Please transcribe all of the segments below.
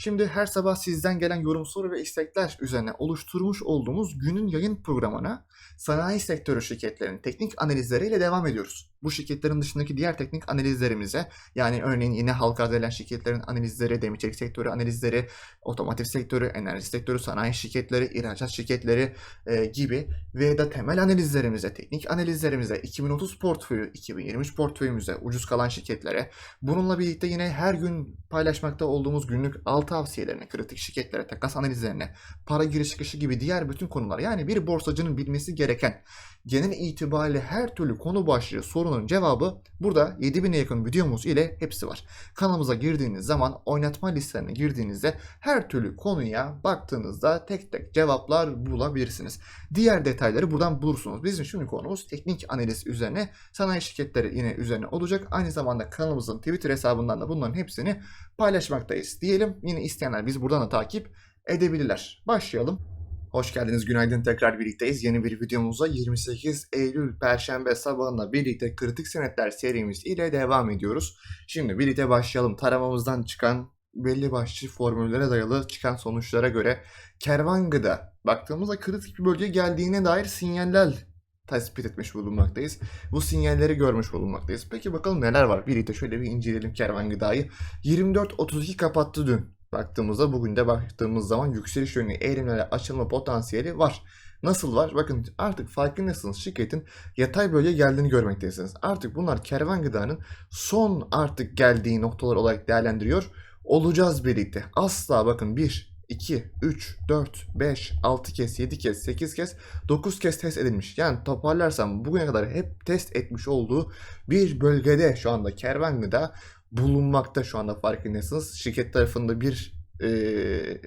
Şimdi her sabah sizden gelen yorum soru ve istekler üzerine oluşturmuş olduğumuz günün yayın programına sanayi sektörü şirketlerinin teknik analizleriyle devam ediyoruz. Bu şirketlerin dışındaki diğer teknik analizlerimize yani örneğin yine halka arz edilen şirketlerin analizleri, demir sektörü analizleri, otomotiv sektörü, enerji sektörü, sanayi şirketleri, ihracat şirketleri e, gibi ve da temel analizlerimize, teknik analizlerimize, 2030 portföyü, 2023 portföyümüze, ucuz kalan şirketlere, bununla birlikte yine her gün paylaşmakta olduğumuz günlük al tavsiyelerine, kritik şirketlere, takas analizlerine, para giriş çıkışı gibi diğer bütün konular yani bir borsacının bilmesi gereken genel itibariyle her türlü konu başlığı sorunun cevabı burada 7000'e yakın videomuz ile hepsi var. Kanalımıza girdiğiniz zaman oynatma listelerine girdiğinizde her türlü konuya baktığınızda tek tek cevaplar bulabilirsiniz. Diğer detayları buradan bulursunuz. Bizim şimdi konumuz teknik analiz üzerine sanayi şirketleri yine üzerine olacak. Aynı zamanda kanalımızın Twitter hesabından da bunların hepsini paylaşmaktayız diyelim. Yine isteyenler biz buradan da takip edebilirler. Başlayalım. Hoş geldiniz, günaydın. Tekrar birlikteyiz. Yeni bir videomuzda 28 Eylül Perşembe sabahında birlikte kritik senetler serimiz ile devam ediyoruz. Şimdi birlikte başlayalım. Taramamızdan çıkan belli başlı formüllere dayalı çıkan sonuçlara göre kervan gıda baktığımızda kritik bir bölge geldiğine dair sinyaller tespit etmiş bulunmaktayız. Bu sinyalleri görmüş bulunmaktayız. Peki bakalım neler var? Birlikte şöyle bir inceleyelim kervan gıdayı. 24.32 kapattı dün baktığımızda bugün de baktığımız zaman yükseliş yönlü eğilimlere açılma potansiyeli var. Nasıl var? Bakın artık farkındasınız şirketin yatay bölge geldiğini görmektesiniz. Artık bunlar kervan gıdanın son artık geldiği noktalar olarak değerlendiriyor olacağız birlikte. Asla bakın 1, 2, 3, 4, 5, 6 kez, 7 kez, 8 kez, 9 kez test edilmiş. Yani toparlarsam bugüne kadar hep test etmiş olduğu bir bölgede şu anda kervan gıda bulunmakta şu anda farkındasınız. Şirket tarafında bir eee,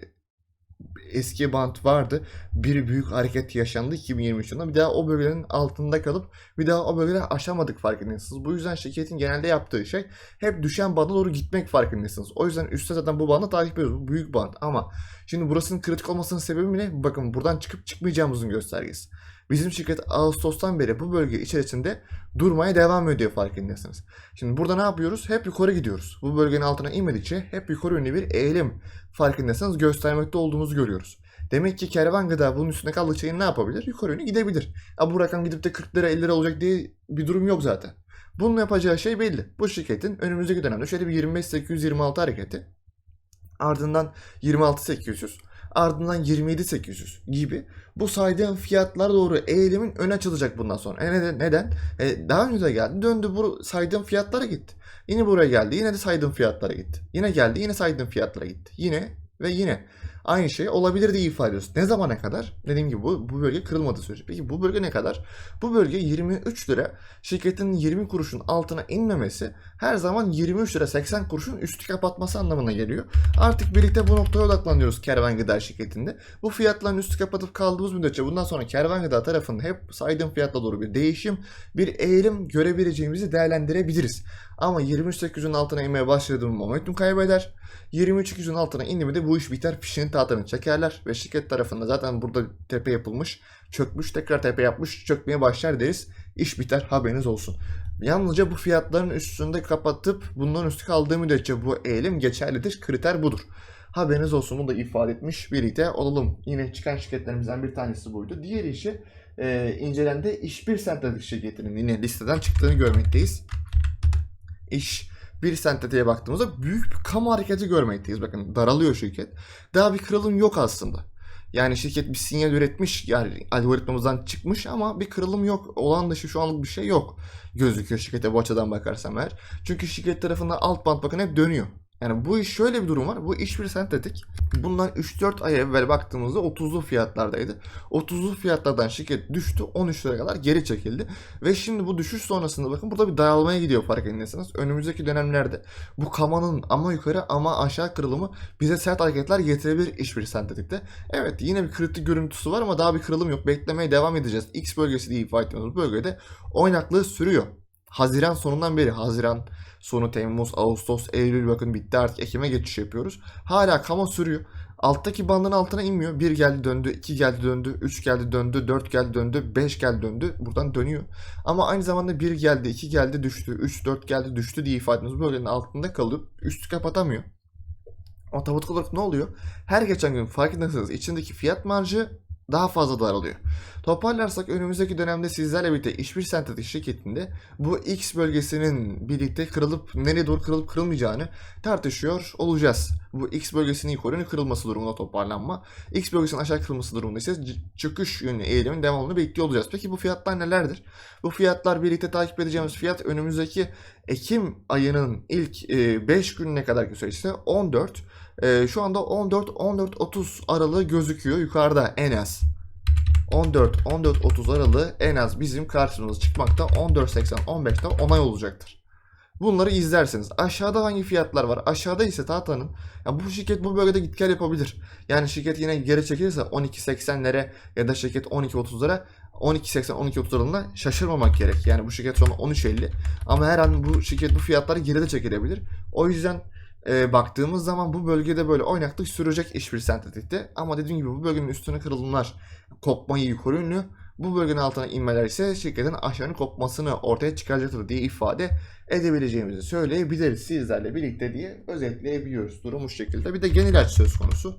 eski bant vardı. Bir büyük hareket yaşandı 2023 yılında. Bir daha o bölgelerin altında kalıp bir daha o bölgeleri aşamadık farkındasınız. Bu yüzden şirketin genelde yaptığı şey hep düşen banda doğru gitmek farkındasınız. O yüzden üstte zaten bu bandı takip ediyoruz. Bu büyük band ama şimdi burasının kritik olmasının sebebi ne? Bakın buradan çıkıp çıkmayacağımızın göstergesi. Bizim şirket Ağustos'tan beri bu bölge içerisinde durmaya devam ediyor farkındasınız. Şimdi burada ne yapıyoruz? Hep yukarı gidiyoruz. Bu bölgenin altına inmedikçe hep yukarı yönlü bir eğilim farkındaysanız göstermekte olduğumuzu görüyoruz. Demek ki kervan gıda bunun üstünde kaldıkça ne yapabilir? Yukarı yönlü gidebilir. Ha, bu rakam gidip de 40 lira 50 lira olacak diye bir durum yok zaten. Bunun yapacağı şey belli. Bu şirketin önümüzdeki dönemde şöyle bir 25-826 hareketi ardından 26-800 ardından 27-800 gibi bu saydığım fiyatlara doğru eğilimin ön açılacak bundan sonra. E neden? neden? E daha önce de geldi döndü bu saydığım fiyatlara gitti. Yine buraya geldi yine de saydığım fiyatlara gitti. Yine geldi yine saydığım fiyatlara gitti. Yine ve yine. Aynı şey olabilir diye ifade ediyoruz. Ne zamana kadar? Dediğim gibi bu, bu bölge kırılmadığı sürece. Peki bu bölge ne kadar? Bu bölge 23 lira. Şirketin 20 kuruşun altına inmemesi her zaman 23 lira 80 kuruşun üstü kapatması anlamına geliyor. Artık birlikte bu noktaya odaklanıyoruz kervan gıda şirketinde. Bu fiyatların üstü kapatıp kaldığımız müddetçe bundan sonra kervan gıda tarafında hep saydığım fiyatla doğru bir değişim, bir eğilim görebileceğimizi değerlendirebiliriz. Ama 23.800'ün altına inmeye başladığım momentum kaybeder. 23.200'ün altına indi mi de bu iş biter tahtını çekerler ve şirket tarafında zaten burada tepe yapılmış, çökmüş, tekrar tepe yapmış, çökmeye başlar deriz. İş biter haberiniz olsun. Yalnızca bu fiyatların üstünde kapatıp bundan üstü kaldığı müddetçe bu eğilim geçerlidir. Kriter budur. Haberiniz olsun bunu da ifade etmiş birlikte olalım. Yine çıkan şirketlerimizden bir tanesi buydu. Diğer işi e, incelendi. İş bir sentetik şirketinin yine listeden çıktığını görmekteyiz. İş bir sentetiğe baktığımızda büyük bir kamu hareketi görmekteyiz. Bakın daralıyor şirket. Daha bir kırılım yok aslında. Yani şirket bir sinyal üretmiş yani algoritmamızdan çıkmış ama bir kırılım yok. Olan dışı şu anlık bir şey yok gözüküyor şirkete bu açıdan bakarsam eğer. Çünkü şirket tarafından alt band bakın hep dönüyor. Yani bu iş şöyle bir durum var. Bu iş bir sentetik. Bundan 3-4 ay evvel baktığımızda 30'lu fiyatlardaydı. 30'lu fiyatlardan şirket düştü 13 lira kadar geri çekildi. Ve şimdi bu düşüş sonrasında bakın burada bir daralmaya gidiyor fark ediyorsanız. Önümüzdeki dönemlerde bu kamanın ama yukarı ama aşağı kırılımı bize sert hareketler getirebilir iş bir sentetikte. Evet yine bir kritik görüntüsü var ama daha bir kırılım yok. Beklemeye devam edeceğiz. X bölgesi diye ifade ettiğimiz bölgede oynaklığı sürüyor. Haziran sonundan beri Haziran sonu Temmuz, Ağustos, Eylül bakın bitti artık Ekim'e geçiş yapıyoruz. Hala kama sürüyor. Alttaki bandın altına inmiyor. 1 geldi döndü, 2 geldi döndü, 3 geldi döndü, 4 geldi döndü, 5 geldi döndü. Buradan dönüyor. Ama aynı zamanda 1 geldi, 2 geldi düştü, 3, 4 geldi düştü diye ifade ediyoruz. Bölgenin altında kalıp üstü kapatamıyor. Otomatik olarak ne oluyor? Her geçen gün fark ederseniz içindeki fiyat marjı daha fazla daralıyor. Toparlarsak önümüzdeki dönemde sizlerle birlikte işbir sentetik şirketinde bu X bölgesinin birlikte kırılıp nereye doğru kırılıp kırılmayacağını tartışıyor olacağız. Bu X bölgesinin yukarı kırılması durumunda toparlanma. X bölgesinin aşağı kırılması durumunda ise çıkış yönlü eğilimin devamını bekliyor olacağız. Peki bu fiyatlar nelerdir? Bu fiyatlar birlikte takip edeceğimiz fiyat önümüzdeki Ekim ayının ilk 5 gününe kadarki süreçte 14 ee, şu anda 14-14-30 aralığı gözüküyor yukarıda en az. 14-14-30 aralığı en az bizim karşımıza çıkmakta 14.80-15'te onay olacaktır. Bunları izlerseniz aşağıda hangi fiyatlar var? Aşağıda ise tahtanın ya bu şirket bu bölgede git gel yapabilir. Yani şirket yine geri çekilirse 12.80'lere ya da şirket 12.30'lara 12.80-12.30 aralığında şaşırmamak gerek. Yani bu şirket an 13.50 ama her an bu şirket bu fiyatları geride çekilebilir. O yüzden e, baktığımız zaman bu bölgede böyle oynaklık sürecek iş bir sentetikte. Ama dediğim gibi bu bölgenin üstüne kırılımlar kopmayı yukarı yönlü. Bu bölgenin altına inmeler ise şirketin aşağının kopmasını ortaya çıkaracaktır diye ifade edebileceğimizi söyleyebiliriz sizlerle birlikte diye özetleyebiliyoruz durumu şu şekilde. Bir de genel aç söz konusu.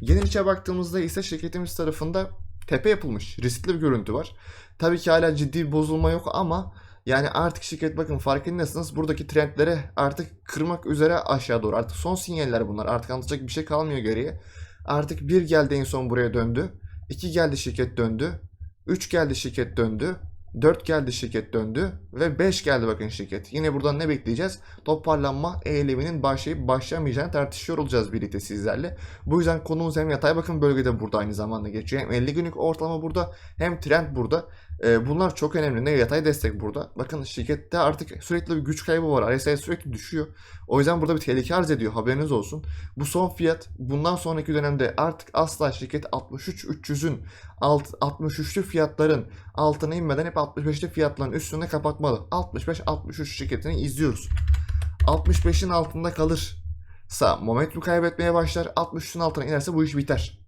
Genel içe baktığımızda ise şirketimiz tarafında tepe yapılmış riskli bir görüntü var. Tabii ki hala ciddi bir bozulma yok ama yani artık şirket bakın farkındasınız buradaki trendleri artık kırmak üzere aşağı doğru. Artık son sinyaller bunlar. Artık anlatacak bir şey kalmıyor geriye. Artık bir geldi en son buraya döndü. 2 geldi şirket döndü. 3 geldi şirket döndü. 4 geldi şirket döndü. Ve 5 geldi bakın şirket. Yine buradan ne bekleyeceğiz? Toparlanma eyleminin başlayıp başlamayacağını tartışıyor olacağız birlikte sizlerle. Bu yüzden konumuz hem yatay bakım bölgede burada aynı zamanda geçiyor. Hem 50 günlük ortalama burada hem trend burada. Ee, bunlar çok önemli. Ne yatay destek burada. Bakın şirkette artık sürekli bir güç kaybı var. RSI sürekli düşüyor. O yüzden burada bir tehlike arz ediyor. Haberiniz olsun. Bu son fiyat bundan sonraki dönemde artık asla şirket 63-300'ün alt 63'lü fiyatların altına inmeden hep 65'li fiyatların üstünde kapatmalı. 65-63 şirketini izliyoruz. 65'in altında kalırsa momentum kaybetmeye başlar. 63'ün altına inerse bu iş biter.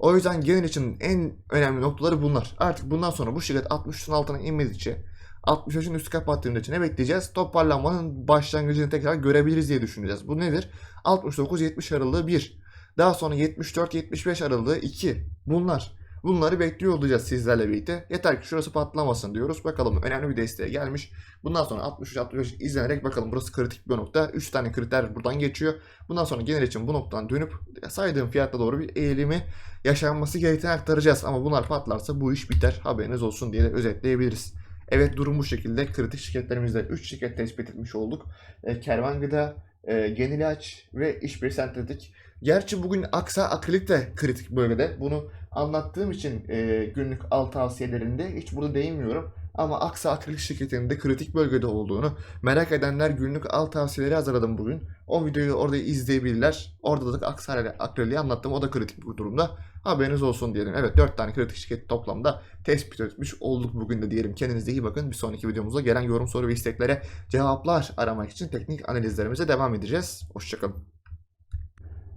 O yüzden genel için en önemli noktaları bunlar. Artık bundan sonra bu şirket 63'ün altına inmedikçe 65'in üstü kapattığında için ne bekleyeceğiz? Toparlanmanın başlangıcını tekrar görebiliriz diye düşüneceğiz. Bu nedir? 69-70 aralığı 1. Daha sonra 74-75 aralığı 2. Bunlar. Bunları bekliyor olacağız sizlerle birlikte. Yeter ki şurası patlamasın diyoruz. Bakalım önemli bir desteğe gelmiş. Bundan sonra 63-65 izlenerek bakalım burası kritik bir nokta. 3 tane kriter buradan geçiyor. Bundan sonra genel için bu noktadan dönüp saydığım fiyatta doğru bir eğilimi yaşanması gerektiğini aktaracağız. Ama bunlar patlarsa bu iş biter. Haberiniz olsun diye de özetleyebiliriz. Evet durum bu şekilde. Kritik şirketlerimizde 3 şirket tespit etmiş olduk. E, Kervan Gıda, e, Genilaç ve İşbir Sentetik. Gerçi bugün Aksa Akrilik de kritik bölgede. Bunu anlattığım için e, günlük al tavsiyelerinde hiç burada değinmiyorum. Ama Aksa Akrilik şirketinin de kritik bölgede olduğunu merak edenler günlük al tavsiyeleri hazırladım bugün. O videoyu orada izleyebilirler. Orada da Aksa Akrilik'i anlattım. O da kritik bir durumda. Haberiniz olsun diyelim. Evet 4 tane kritik şirket toplamda tespit etmiş olduk bugün de diyelim. Kendinize iyi bakın. Bir sonraki videomuzda gelen yorum, soru ve isteklere cevaplar aramak için teknik analizlerimize devam edeceğiz. Hoşçakalın.